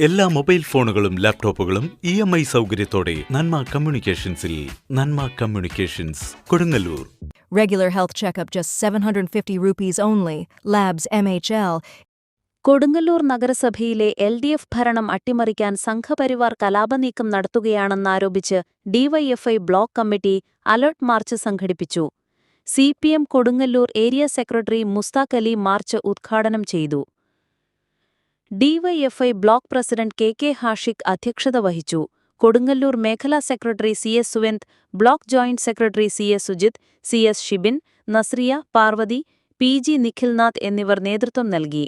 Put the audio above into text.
എല്ലാ മൊബൈൽ ഫോണുകളും ലാപ്ടോപ്പുകളും ഇ എം ഐ സൗകര്യത്തോടെ നന്മ കമ്മ്യൂണിക്കേഷൻസിൽ Nanma communications Kodungallur Regular health checkup just 750 rupees only. Labs MHL. Kodungallur നഗരസഭയിലെ എൽ ഡി എഫ് ഭരണം അട്ടിമറിക്കാൻ സംഘപരിവാർ കലാപനീക്കം നടത്തുകയാണെന്നാരോപിച്ച് DYFI block committee alert march സംഘടിപ്പിച്ചു C P M Kodungallur area secretary Musthaq Ali march ഉദ്ഘാടനം ചെയ്തു DYFI block president K K Hashiq അധ്യക്ഷത വഹിച്ചു. കൊടുങ്ങല്ലൂർ മേഖലാ secretary C S Suvanth block joint secretary C S Sujith C S Shibin Nazriya Parvathy P G Nikhilnath എന്നിവർ നേതൃത്വം നൽകി.